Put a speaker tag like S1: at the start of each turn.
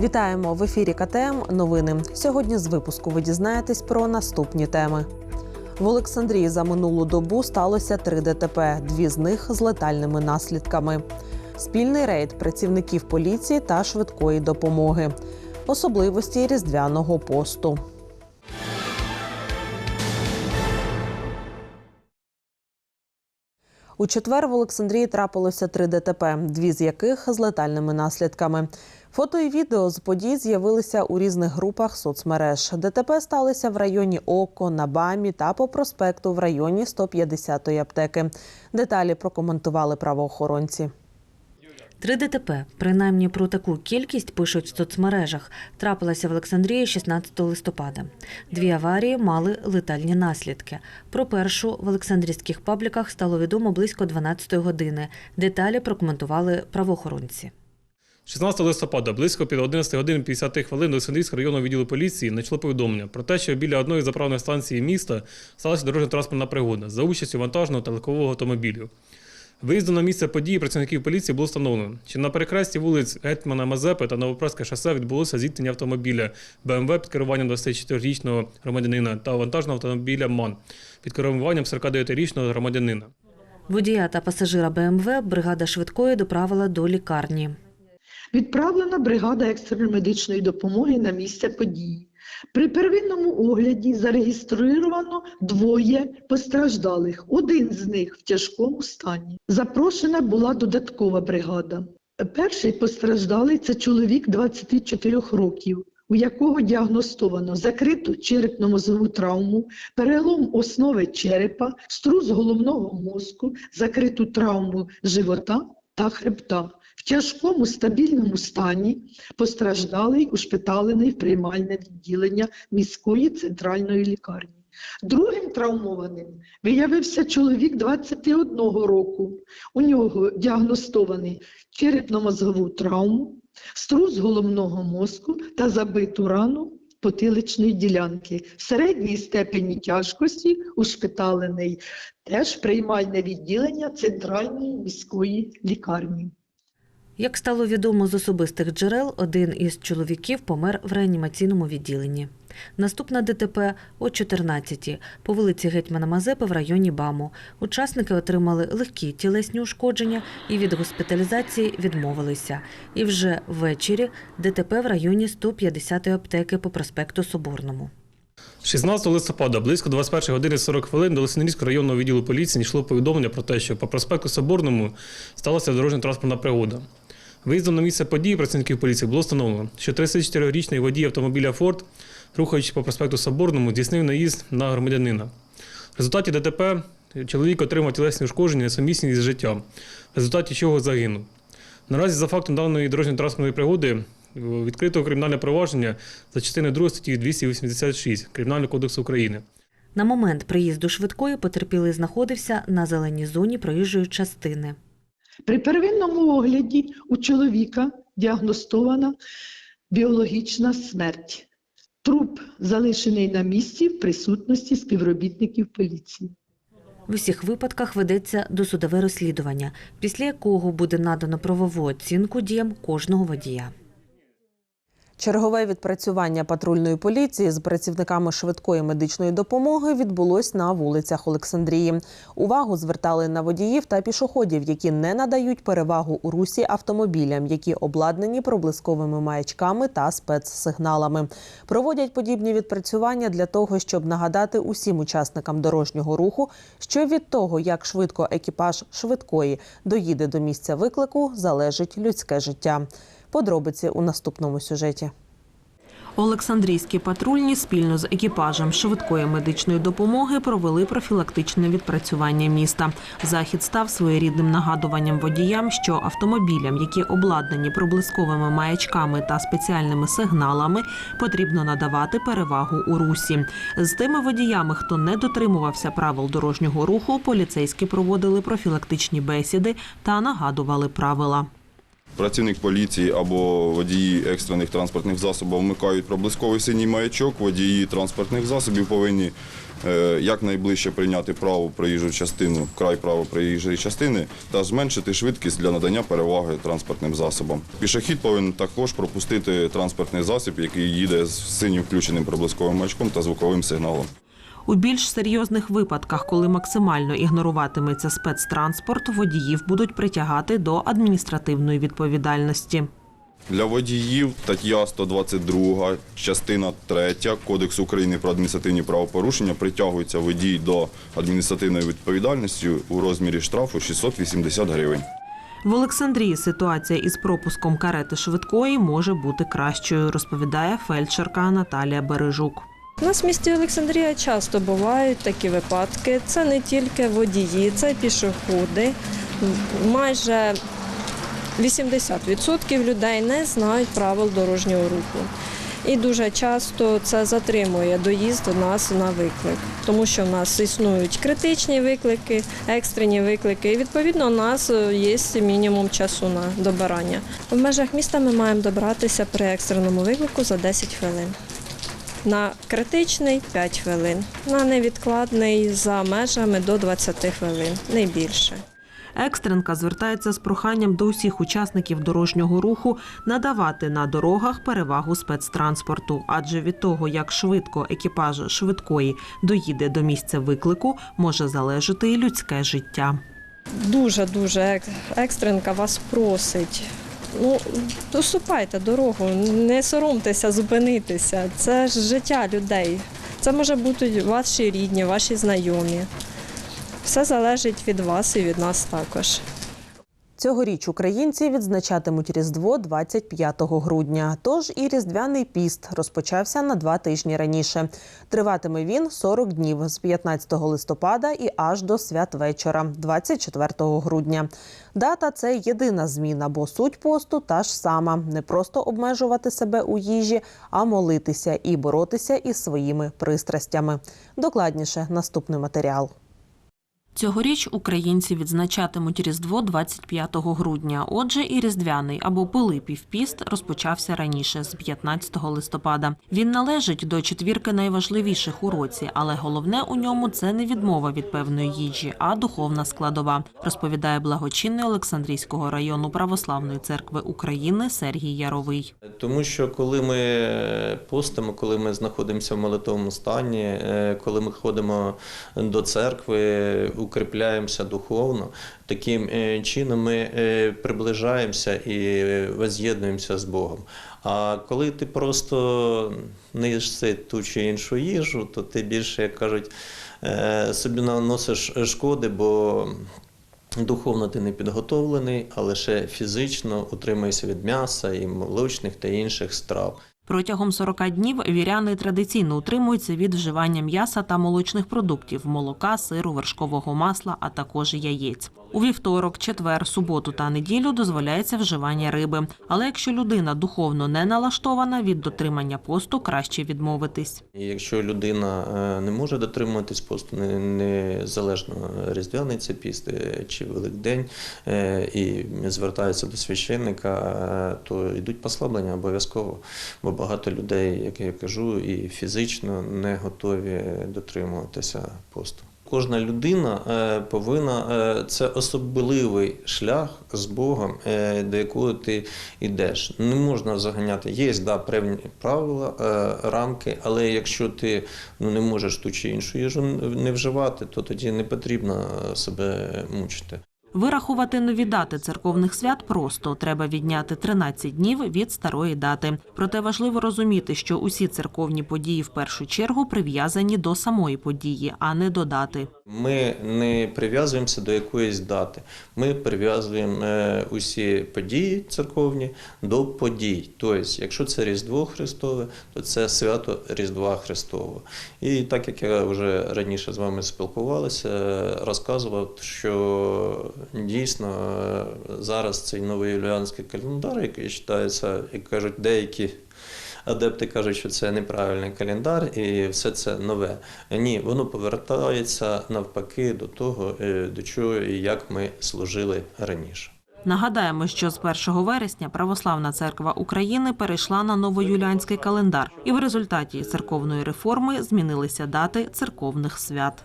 S1: Вітаємо в ефірі КТМ. Новини. Сьогодні з випуску ви дізнаєтесь про наступні теми. В Олександрії за минулу добу сталося три ДТП, дві з них з летальними наслідками. Спільний рейд працівників поліції та швидкої допомоги. Особливості різдвяного посту. У четвер в Олександрії трапилося три ДТП, дві з яких з летальними наслідками. Фото і відео з подій з'явилися у різних групах соцмереж. ДТП сталися в районі Око, на Бамі та по проспекту в районі 150-ї аптеки. Деталі прокоментували правоохоронці.
S2: Три ДТП, принаймні про таку кількість пишуть в соцмережах, трапилася в Олександрії 16 листопада. Дві аварії мали летальні наслідки. Про першу в Олександрійських пабліках стало відомо близько 12 години. Деталі прокоментували правоохоронці.
S3: 16 листопада, близько під 11 годин 50 хвилин до Олександрійського районного відділу поліції надійшло повідомлення про те, що біля одної з заправних станцій міста сталася дорожньо-транспортна пригода за участю вантажного та легкового автомобілів. Виїздом на місце події працівників поліції було встановлено, що на перехресті вулиць Гетьмана Мазепи та Новопраське шосе відбулося зіткнення автомобіля БМВ під керуванням 24-річного громадянина та вантажного автомобіля МАН під керуванням 49-річного громадянина.
S2: Водія та пасажира БМВ бригада швидкої доправила до лікарні.
S4: Відправлена бригада екстреної медичної допомоги на місце події. При первинному огляді зареєстровано двоє постраждалих. Один з них в тяжкому стані. Запрошена була додаткова бригада. Перший постраждалий це чоловік 24 років, у якого діагностовано закриту черепно-мозову травму, перелом основи черепа, струс головного мозку, закриту травму живота та хребта. В тяжкому стабільному стані постраждалий ушпиталений в приймальне відділення міської центральної лікарні. Другим травмованим виявився чоловік 21 року. У нього діагностований черепно-мозгову травму, струс головного мозку та забиту рану потиличної ділянки. В середній степені тяжкості ушпиталений теж приймальне відділення центральної міської лікарні.
S2: Як стало відомо з особистих джерел, один із чоловіків помер в реанімаційному відділенні. Наступна ДТП о 14-ті по вулиці Гетьмана Мазепи в районі БАМу. Учасники отримали легкі тілесні ушкодження і від госпіталізації відмовилися. І вже ввечері ДТП в районі 150-ї аптеки по проспекту Соборному.
S3: 16 листопада, близько 21 години 40 хвилин до Олександрійського районного відділу поліції йшло повідомлення про те, що по проспекту Соборному сталася дорожньо-транспортна пригода. Виїздом на місце події працівників поліції було встановлено, що 34-річний водій автомобіля Форд, рухаючись по проспекту Соборному, здійснив наїзд на громадянина. В результаті ДТП чоловік отримав тілесні ушкодження несумісні з життям, в результаті чого загинув. Наразі за фактом даної дорожньо-транспортної пригоди відкрито кримінальне провадження за частиною 2 статті 286 Кримінального кодексу України.
S2: На момент приїзду швидкої потерпілий знаходився на зеленій зоні проїжджої частини.
S4: При первинному огляді у чоловіка діагностована біологічна смерть. Труп залишений на місці в присутності співробітників поліції.
S2: В усіх випадках ведеться досудове розслідування, після якого буде надано правову оцінку діям кожного водія.
S1: Чергове відпрацювання патрульної поліції з працівниками швидкої медичної допомоги відбулось на вулицях Олександрії. Увагу звертали на водіїв та пішоходів, які не надають перевагу у русі автомобілям, які обладнані проблисковими маячками та спецсигналами. Проводять подібні відпрацювання для того, щоб нагадати усім учасникам дорожнього руху, що від того, як швидко екіпаж швидкої доїде до місця виклику, залежить людське життя. Подробиці у наступному сюжеті. Олександрійські патрульні спільно з екіпажем швидкої медичної допомоги провели профілактичне відпрацювання міста. Захід став своєрідним нагадуванням водіям, що автомобілям, які обладнані проблисковими маячками та спеціальними сигналами, потрібно надавати перевагу у русі. З тими водіями, хто не дотримувався правил дорожнього руху, поліцейські проводили профілактичні бесіди та нагадували правила.
S5: Працівник поліції або водії екстрених транспортних засобів вмикають проблисковий синій маячок. Водії транспортних засобів повинні е, якнайближче прийняти праву проїжджу частину, край право проїжджої частини та зменшити швидкість для надання переваги транспортним засобам. Пішохід повинен також пропустити транспортний засіб, який їде з синім включеним проблисковим маячком та звуковим сигналом.
S1: У більш серйозних випадках, коли максимально ігноруватиметься спецтранспорт, водіїв будуть притягати до адміністративної відповідальності.
S5: Для водіїв стаття 122, частина 3 Кодексу України про адміністративні правопорушення притягується водій до адміністративної відповідальності у розмірі штрафу 680 гривень.
S1: В Олександрії ситуація із пропуском карети швидкої може бути кращою, розповідає фельдшерка Наталія Бережук.
S6: У нас в місті Олександрія часто бувають такі випадки. Це не тільки водії, це пішоходи. Майже 80% людей не знають правил дорожнього руху. І дуже часто це затримує доїзд до нас на виклик, тому що в нас існують критичні виклики, екстрені виклики. І відповідно у нас є мінімум часу на добирання. В межах міста ми маємо добратися при екстреному виклику за 10 хвилин. На критичний 5 хвилин, на невідкладний за межами до 20 хвилин, не більше.
S1: Екстренка звертається з проханням до усіх учасників дорожнього руху надавати на дорогах перевагу спецтранспорту, адже від того, як швидко екіпаж швидкої доїде до місця виклику, може залежати і людське життя.
S6: Дуже дуже ек- екстренка вас просить. Ну, уступайте дорогу, не соромтеся зупинитися. Це ж життя людей. Це може бути ваші рідні, ваші знайомі. Все залежить від вас і від нас також.
S1: Цьогоріч українці відзначатимуть Різдво 25 грудня. Тож і Різдвяний піст розпочався на два тижні раніше. Триватиме він 40 днів з 15 листопада і аж до святвечора, 24 грудня. Дата це єдина зміна, бо суть посту та ж сама: не просто обмежувати себе у їжі, а молитися і боротися із своїми пристрастями. Докладніше наступний матеріал. Цьогоріч українці відзначатимуть Різдво 25 грудня. Отже, і Різдвяний або Пилипів піст розпочався раніше, з 15 листопада. Він належить до четвірки найважливіших у році, але головне у ньому це не відмова від певної їжі, а духовна складова, розповідає благочинний Олександрійського району Православної церкви України Сергій Яровий.
S7: Тому що коли ми постимо, коли ми знаходимося в молитовному стані, е, коли ми ходимо до церкви, укріпляємося духовно, таким е, чином ми е, приближаємося і воз'єднуємося з Богом. А коли ти просто не їси ту чи іншу їжу, то ти більше, як кажуть, е, собі наносиш шкоди, бо Духовно ти не підготовлений, а лише фізично утримуєшся від м'яса і молочних та інших страв.
S1: Протягом 40 днів віряни традиційно утримуються від вживання м'яса та молочних продуктів, молока, сиру, вершкового масла, а також яєць. У вівторок, четвер, суботу та неділю дозволяється вживання риби. Але якщо людина духовно не налаштована, від дотримання посту краще відмовитись.
S7: Якщо людина е, не може дотримуватись посту, незалежно різдвяний це піст е, чи Великдень, е, і звертається до священника, то йдуть послаблення обов'язково. Бо багато людей, як я кажу, і фізично не готові дотримуватися посту. Кожна людина е, повинна е, це особливий шлях з Богом, е, до якого ти йдеш. Не можна заганяти. Є да, певні правила, рамки, але якщо ти ну, не можеш ту чи іншу їжу не вживати, то тоді не потрібно себе мучити.
S1: Вирахувати нові дати церковних свят просто треба відняти 13 днів від старої дати. Проте важливо розуміти, що усі церковні події в першу чергу прив'язані до самої події, а не до дати.
S7: Ми не прив'язуємося до якоїсь дати. Ми прив'язуємо е, усі події церковні до подій. Тобто, якщо це Різдво Христове, то це свято Різдва Христового. І так як я вже раніше з вами спілкувалася, е, розказував, що Дійсно, е, зараз цей новий юліанський календар, який читається, як кажуть, деякі адепти кажуть, що це неправильний календар і все це нове. Ні, воно повертається навпаки до того, е, до чого і як ми служили раніше.
S1: Нагадаємо, що з 1 вересня Православна церква України перейшла на новоюліанський календар, і в результаті церковної реформи змінилися дати церковних свят.